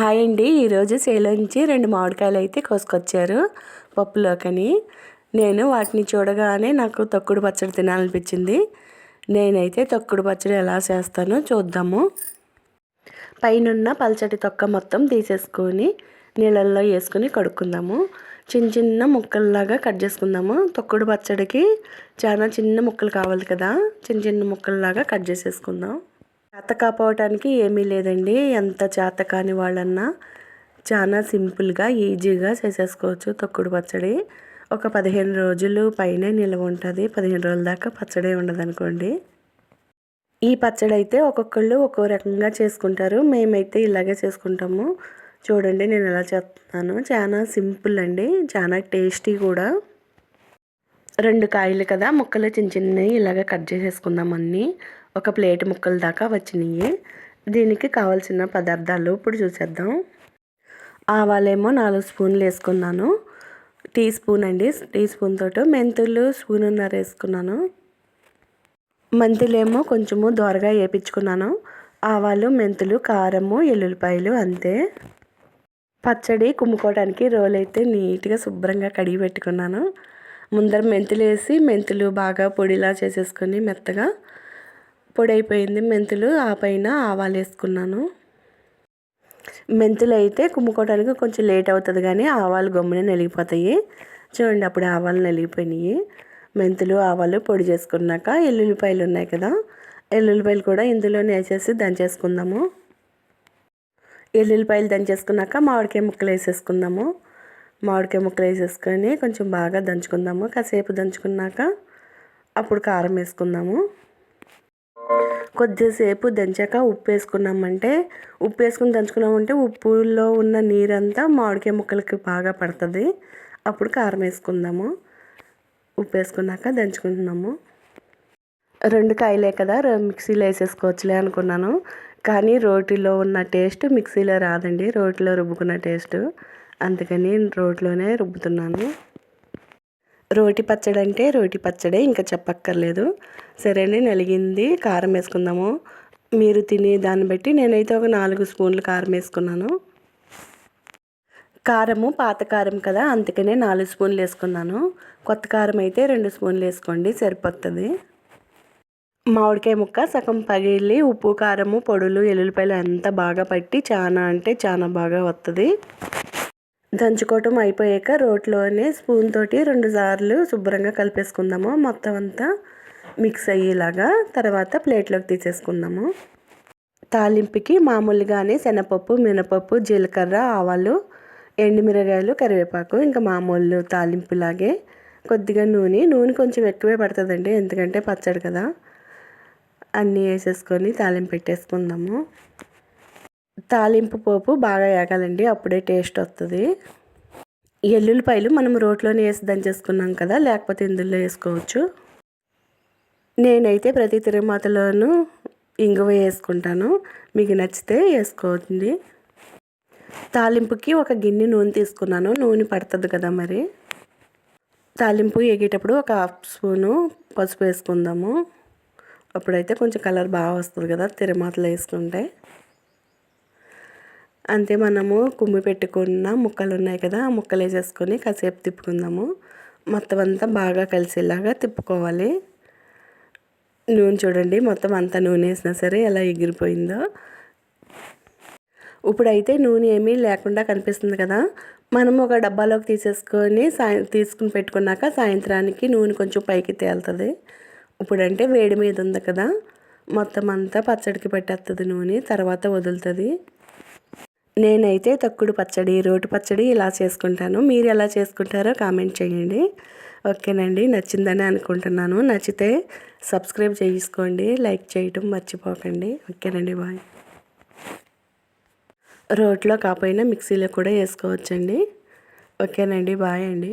Hi అండి. ఈరోజు సేలోంచి రెండు మామిడికాయలు అయితే కోసుకొచ్చారు పప్పులోకని. నేను వాటిని చూడగానే నాకు తొక్కుడు పచ్చడి తినాలనిపించింది. నేనైతే తొక్కుడు పచ్చడి ఎలా చేస్తానో చూద్దాము. పైనున్న పల్చటి తొక్క మొత్తం తీసేసుకొని నీళ్ళల్లో వేసుకుని కడుక్కుందాము. చిన్న చిన్న ముక్కల్లాగా కట్ చేసుకుందాము. తొక్కుడు పచ్చడికి చాలా చిన్న ముక్కలు కావాలి కదా. చిన్న చిన్న ముక్కల్లాగా కట్ చేసేసుకుందాం. చేత కాపోవటానికి ఏమీ లేదండి. ఎంత చేత కాని వాళ్ళన్నా చాలా సింపుల్గా ఈజీగా చేసేసుకోవచ్చు. తొక్కుడు పచ్చడి ఒక పదిహేను రోజులు పైనే నిల్వ ఉంటుంది. పదిహేను రోజుల దాకా పచ్చడి ఉండదు అనుకోండి ఈ పచ్చడి అయితే ఒక్కొక్కళ్ళు ఒక్కో రకంగా చేసుకుంటారు. మేమైతే ఇలాగే చేసుకుంటాము. చూడండి నేను ఎలా చేస్తున్నాను. చాలా సింపుల్ అండి. చాలా టేస్టీ కూడా. రెండు కాయలు కదా ముక్కలు చిన్న చిన్నవి ఇలాగ కట్ చేసేసుకుందాం అన్నీ. ఒక ప్లేట్ ముక్కల దాకా వచ్చినాయి. దీనికి కావాల్సిన పదార్థాలు ఇప్పుడు చూసేద్దాం. ఆవాలేమో నాలుగు స్పూన్లు వేసుకున్నాను. టీ స్పూన్ అండి టీ స్పూన్ తోటి మెంతులు స్పూన్నర వేసుకున్నాను. మెంతులేమో కొంచెము దోరగా వేపించుకున్నాను. ఆవాలు మెంతులు కారము ఎల్లుల్లిపాయలు అంతే. పచ్చడి కుమ్ముకోవడానికి రోల్ అయితే నీట్గా శుభ్రంగా కడిగి పెట్టుకున్నాను. ముందర మెంతులు వేసి మెంతులు బాగా పొడిలా చేసేసుకొని మెత్తగా పొడి అయిపోయింది మెంతులు. ఆ పైన ఆవాలు వేసుకున్నాను. మెంతులు అయితే కుమ్ముకోవడానికి కొంచెం లేట్ అవుతుంది కానీ ఆవాలు గమ్మునే నలిగిపోతాయి. చూడండి అప్పుడు ఆవాలు నలిగిపోయినాయి. మెంతులు ఆవాలు పొడి చేసుకున్నాక ఎల్లుల్లిపాయలు ఉన్నాయి కదా ఎల్లుల్లిపాయలు కూడా ఇందులోనే వేసేసి దంచేసుకుందాము. ఎల్లుల్లిపాయలు దంచేసుకున్నాక మామిడికాయ ముక్కలు వేసేసుకుందాము. మామిడికాయ ముక్కలు వేసేసుకొని కొంచెం బాగా దంచుకుందాము. కాసేపు దంచుకున్నాక అప్పుడు కారం వేసుకుందాము. కొద్దిసేపు దంచాక ఉప్పు వేసుకున్నామంటే ఉప్పు వేసుకుని దంచుకున్నామంటే ఉప్పులో ఉన్న నీరంతా మామిడికాయ ముక్కలకి బాగా పడుతుంది. అప్పుడు కారం వేసుకుందాము. ఉప్పు వేసుకున్నాక దంచుకుంటున్నాము. రెండు కాయలే కదా మిక్సీలో వేసేసుకోవచ్చులే అనుకున్నాను. కానీ రోటిలో ఉన్న టేస్ట్ మిక్సీలో రాదండి. రోటిలో రుబ్బుకున్న టేస్ట్. అందుకని రోడ్లోనే రుబ్బుతున్నాను. రోటి పచ్చడి అంటే రోటి పచ్చడే ఇంకా చెప్పక్కర్లేదు. సరే నలిగింది కారం వేసుకుందాము. మీరు తినే దాన్ని బట్టి నేనైతే ఒక నాలుగు స్పూన్లు కారం వేసుకున్నాను. కారము పాత కారం కదా అందుకనే నాలుగు స్పూన్లు వేసుకున్నాను. కొత్త కారం అయితే రెండు స్పూన్లు వేసుకోండి సరిపోతుంది. మామిడికాయ ముక్క సగం పగిలి ఉప్పు కారము పొడులు ఎల్లుల్లిపాయలు అంతా బాగా పట్టి చాలా అంటే చాలా బాగా వస్తుంది దంచుకోవటం అయిపోయాక రోట్లోనే స్పూన్ తోటి రెండు సార్లు శుభ్రంగా కలిపేసుకుందాము. మొత్తం అంతా మిక్స్ అయ్యేలాగా తర్వాత ప్లేట్లోకి తీసేసుకుందాము. తాలింపుకి మామూలుగానే శనగపప్పు మినపప్పు జీలకర్ర ఆవాలు ఎండుమిరగాయలు కరివేపాకు ఇంకా మామూలు తాలింపులాగే కొద్దిగా నూనె. నూనె కొంచెం ఎక్కువే పడుతుందండి ఎందుకంటే పచ్చడి కదా. అన్నీ వేసేసుకొని తాలింపు పెట్టేసుకుందాము. తాలింపు పోపు బాగా వేగాలండి అప్పుడే టేస్ట్ వస్తుంది ఎల్లుల్లిపాయలు మనం రోట్లోనే వేసి దంచేసుకున్నాం కదా లేకపోతే ఇందులో వేసుకోవచ్చు. నేనైతే ప్రతి తిరుమాతలోనూ ఇంగువ వేసుకుంటాను మీకు నచ్చితే వేసుకోవచ్చు తాలింపుకి ఒక గిన్నె నూనె తీసుకున్నాను నూనె పడుతుంది కదా మరి. తాలింపు ఎగేటప్పుడు ఒక హాఫ్ స్పూను పసుపు వేసుకుందాము. అప్పుడైతే కొంచెం కలర్ బాగా వస్తుంది కదా తిరుమాతలు వేసుకుంటే. అంతే మనము కుమ్మి పెట్టుకున్న ముక్కలు ఉన్నాయి కదా ఆ ముక్కలు వేసేసుకొని కాసేపు తిప్పుకుందాము. మొత్తం అంతా బాగా కలిసేలాగా తిప్పుకోవాలి. నూనె చూడండి మొత్తం అంతా నూనె వేసినా సరే ఎలా ఎగిరిపోయిందో. ఇప్పుడైతే నూనె ఏమీ లేకుండా కనిపిస్తుంది కదా మనం ఒక డబ్బాలోకి తీసేసుకొని సాయం తీసుకుని పెట్టుకున్నాక సాయంత్రానికి నూనె కొంచెం పైకి తేలుతుంది. ఇప్పుడంటే వేడి మీద ఉంది కదా మొత్తం అంతా పచ్చడికి పెట్టేస్తుంది నూనె తర్వాత వదులుతుంది. నేనైతే తక్కుడు పచ్చడి రోటి పచ్చడి ఇలా చేసుకుంటాను. మీరు ఎలా చేసుకుంటారో కామెంట్ చేయండి. ఓకేనండి నచ్చిందని అనుకుంటున్నాను. నచ్చితే సబ్స్క్రైబ్ చేసుకోండి. లైక్ చేయటం మర్చిపోకండి. ఓకేనండి బాయ్. రోట్లో కాకపోయినా మిక్సీలో కూడా వేసుకోవచ్చండి. ఓకేనండి బాయ్ అండి.